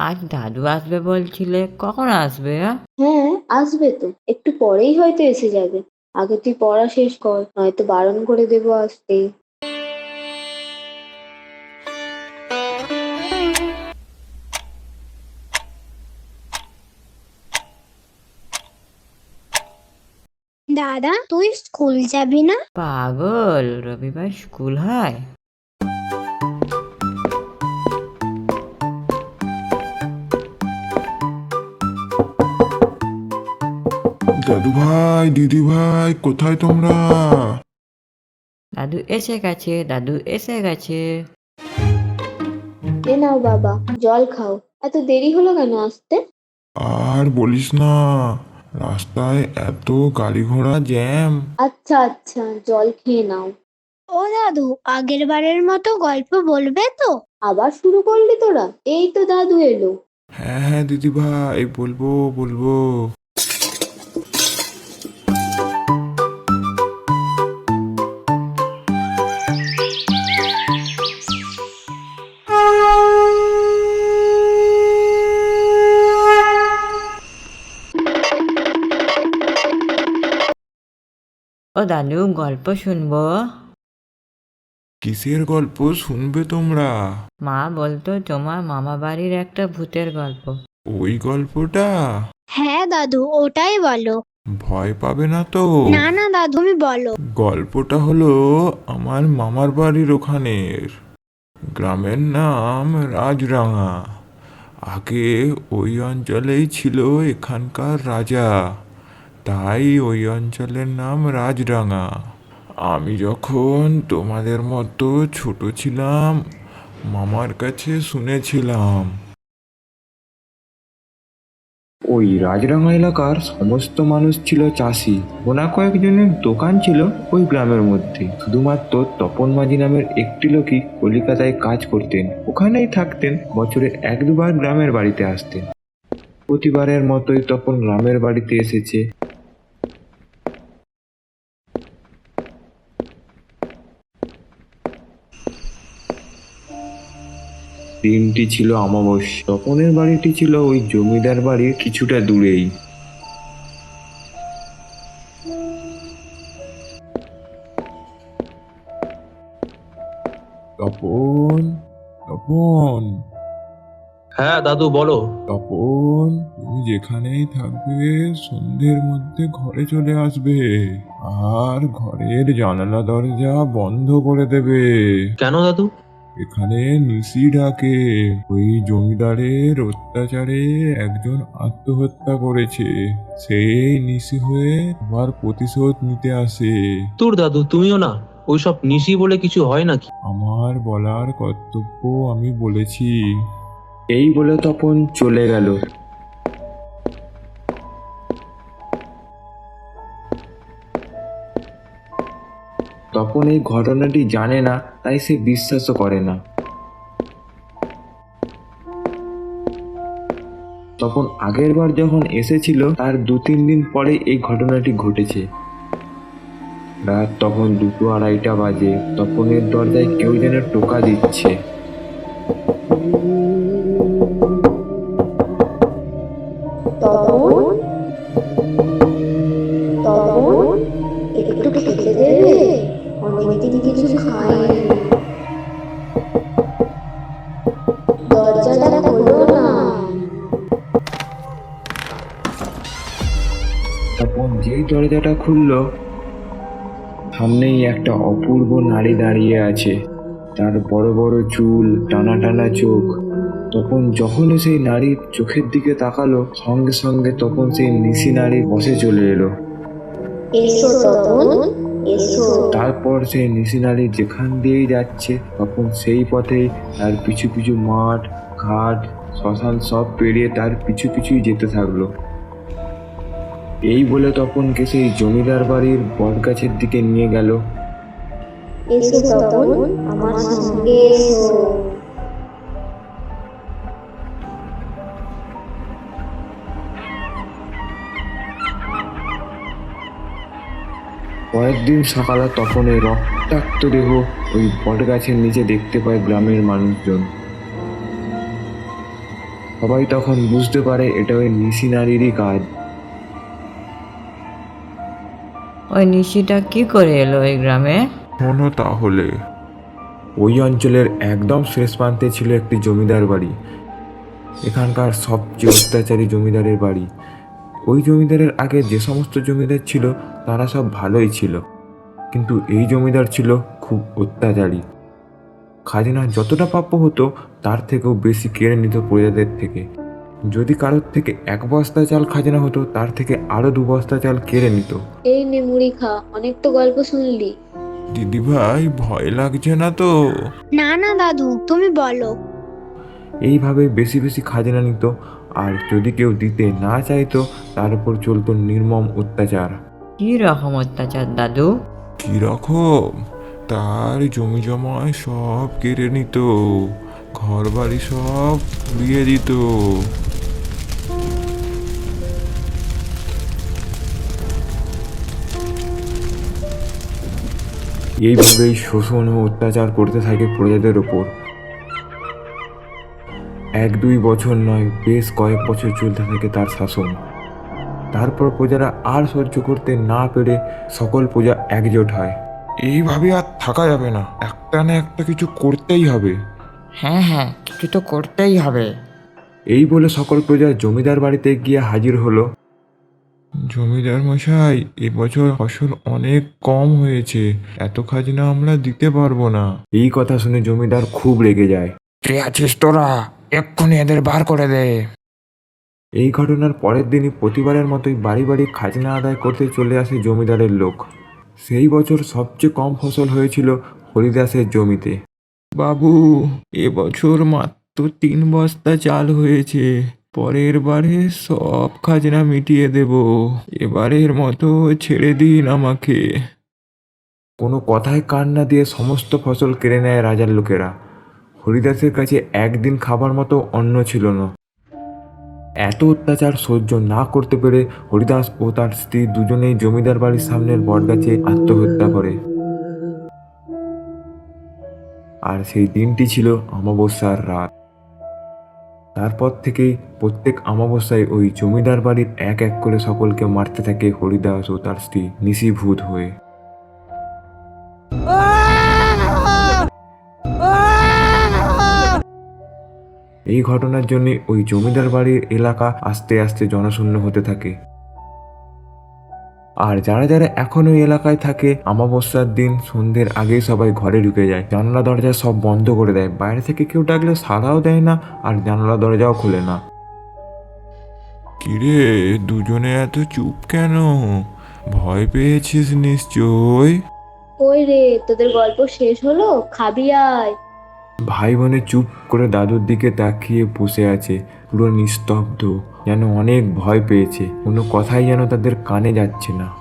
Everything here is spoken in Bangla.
আজ দাদু আসবে বলছিলে? কখন আসবে হ্যাঁ আসবে তো। একটু পরেই হয়তো এসে যাবে। আগে তুই পড়া শেষ কর নয়তো বারণ করে দেবো আসতে দাদা তুই স্কুল যাবি না? পাগল রবিবার স্কুল হয়? দাদু ভাই দিদি ভাই কোথায় তোমরা? দাদু এসে গেছে দাদু এসে গেছে। এ নাও বাবা জল খাও। এত দেরি হলো কেন আসতে? আর বলিস না রাস্তায় এত গাড়ি ঘোড়া জ্যাম। আচ্ছা আচ্ছা জল খেয়ে নাও। ও দাদু আগের বারের মতো গল্প বলবে তো? আবার শুরু করলি তোরা? এই তো দাদু এলো। হ্যাঁ হ্যাঁ দিদি ভাই বলব বলব। ও দাদু গল্প শুনব। কিসের গল্প শুনবে তোমরা? মা বলতো তোমার মামা বাড়ির একটা ভূতের গল্প। ওই গল্পটা? হ্যাঁ দাদু ওটাই বলো। ভয় পাবে না তো? না না দাদু তুমি বলো। গল্পটা হলো আমার মামার বাড়ির ওখানের। গ্রামের নাম রাজরাঙা। আগে ওই অঞ্চলেই ছিল এখানকার রাজা। তাই ওই অঞ্চলের নাম রাজরাঙা আমি যখন তোমাদের মতো ছোট ছিলাম, মামার কাছে শুনেছিলাম। ওই রাজরাঙা এলাকার সমস্ত মানুষ ছিল চাষি। গোনা কয়েকজনের দোকান ছিল ওই গ্রামের মধ্যে। শুধুমাত্র তপন মাঝি নামের একটি লোকই কলিকাতায় কাজ করতেন। ওখানেই থাকতেন, বছরে এক দুবার গ্রামের বাড়িতে আসতেন। প্রতিবারের মতোই তপন গ্রামের বাড়িতে এসেছে। দিনটি ছিল অমাবস্যা। তপনের বাড়িটি ছিল ওই জমিদার বাড়ির কিছুটা দূরেই। তপন তপন। হ্যাঁ দাদু বলো। তপন তুমি যেখানেই থাকবে সন্ধ্যের মধ্যে ঘরে চলে আসবে। আর ঘরের জানালা দরজা বন্ধ করে দেবে। কেন দাদু? এখানে নিশি ডাকে ওই জমিদারের অত্যাচারে একজন আত্মহত্যা করেছে। সেই নিশি হয়ে আবার প্রতিশোধ নিতে আসে। তোর দাদু তুমিও না? ওইসব নিশি বলে কিছু হয় নাকি? আমার বলার কর্তব্য আমি বলেছি। এই বলে তপন চলে গেল। তপন এই ঘটনাটি জানে না, তাই সে বিশ্বাসও করে না। তখন আগের বার যখন এসেছিল, তার দু তিন দিন পরে এই ঘটনাটি ঘটেছে। রাত তখন দুটো আড়াইটা বাজে, তপনের দরজায় কেউ যেন টোকা দিচ্ছে। অনেকদিন কিছু খাইনি দরজাটা খোলো না। তখন যেই দরজাটা খুলল সামনেই একটা অপূর্ব নারী দাঁড়িয়ে আছে। তার বড় বড় চুল টানা টানা চোখ। তখন যখনই সেই নারীর চোখের দিকে তাকালো সঙ্গে সঙ্গে তখন সেই নিশি নারী বসে চলে এলো। এসো তখন তারপর সেই নিশিনালি যেখান দিয়েই যাচ্ছে তখন সেই পথে তার পিছু পিছু মাঠ ঘাট শ্মশান সব পেরিয়ে তার পিছু পিছুই যেতে থাকল। এই বলে তপনকে সেই জমিদার বাড়ির বটগাছের দিকে নিয়ে গেল। এসো তপন আমার সঙ্গে এসো। কয়েকদিন সকালে তখন এই রক্তাক্ত দেহ ওই বট গাছের নিচে দেখতে পায় গ্রামের মানুষজন। সবাই তখন বুঝতে পারে এটা ওই নিশি নারীরই কাজ। ওই নিশিটা কি করে এলো এই গ্রামে? শোনো তাহলে। ওই অঞ্চলের একদম শেষ প্রান্তে ছিল একটি জমিদার বাড়ি। এখানকার সবচেয়ে অত্যাচারী জমিদারের বাড়ি। ওই জমিদারের আগে যে সমস্ত জমিদার ছিল তারা সব ভালোই ছিল। কিন্তু এই জমিদার ছিল খুব অত্যাচারী। খাজনা যতটা প্রাপ্য হতো তার থেকেও বেশি কেড়ে নিত প্রজাদের থেকে। যদি কারোর থেকে এক বস্তা চাল খাজনা হতো তার থেকে আরও দু বস্তা চাল কেড়ে নিত। এই নে মুড়ি খা অনেক তো গল্প শুনলি। দিদি ভাই ভয় লাগছে না তো? না না দাদু তুমি বলো। এইভাবে বেশি বেশি খাজনা নিত আর যদি কেউ দিতে না চাইতো তার উপর চলতো নির্মম অত্যাচার। কি রকম অত্যাচার দাদু? কীরকম? তার জমি জমায় সব কেড়ে নিত ঘর বাড়ি সব দিয়ে দিত। এইভাবেই শোষণ ও অত্যাচার করতে থাকে প্রজাদের ওপর। এক দুই বছর নয়, বেশ কয়েক বছর চলতে থাকে তার শাসন। তারপর প্রজারা আর সহ্য করতে না পেরে সকল প্রজা একজোট হয়। এইভাবে আর থাকা যাবে না। একটা না একটা কিছু করতেই হবে। হ্যাঁ হ্যাঁ কিছু তো করতেই হবে। এই বলে সকল প্রজা জমিদার বাড়িতে গিয়ে হাজির হলো। জমিদার মশাই এবছর ফসল অনেক কম হয়েছে। এত খাজনা আমরা দিতে পারব না। এই কথা শুনে জমিদার খুব রেগে যায়। কে আছিস তোরা? এক্ষুনি এদের বার করে দে। এই ঘটনার পরের দিনই প্রতিবারের মতোই বাড়ি বাড়ি খাজনা আদায় করতে চলে আসে জমিদারের লোক। সেই বছর সবচেয়ে কম ফসল হয়েছিল হরিদাসের জমিতে। বাবু এবছর মাত্র তিন বস্তা চাল হয়েছে। পরের বারে সব খাজনা মিটিয়ে দেব। এবারের মতো ছেড়ে দিন আমাকে। কোনো কথায় কান না দিয়ে সমস্ত ফসল কেড়ে নেয় রাজার লোকেরা। হরিদাসের কাছে একদিন খাবার মতো অন্ন ছিল না। এত অত্যাচার সহ্য না করতে পেরে হরিদাস ও তার স্ত্রী দুজনেই জমিদার বাড়ির সামনের বটগাছে আত্মহত্যা করে। আর সেই দিনটি ছিল অমাবস্যার রাত। তারপর থেকেই প্রত্যেক অমাবস্যায় ওই জমিদার বাড়ির এক এক করে সকলকে মারতে থাকে হরিদাস ও তার স্ত্রী নিশিভূত হয়ে। এই ঘটনার জন্য ওই জমিদার বাড়ির এলাকা আস্তে আস্তে জনশূন্য হতে থাকে। আর যারা যারা এখন ওই এলাকায় থাকে অমাবস্যার দিন সন্ধ্যের আগেই সবাই ঘরে ঢুকে যায়। জানলা দরজা সব বন্ধ করে দেয়। বাইরে থেকে কেউ ডাকলে সাড়াও দেয় না আর জানলা দরজাও খোলে না। কিরে দুজনে এত চুপ কেন? ভয় পেয়েছিস নিশ্চয় ওই রে তোদের গল্প শেষ হলো? খাবি আয়। ভাই বোনে চুপ করে দাদুর দিকে তাকিয়ে বসে আছে, পুরো নিস্তব্ধ, যেন অনেক ভয় পেয়েছে। কোনো কথাই যেন তাদের কানে যাচ্ছে না।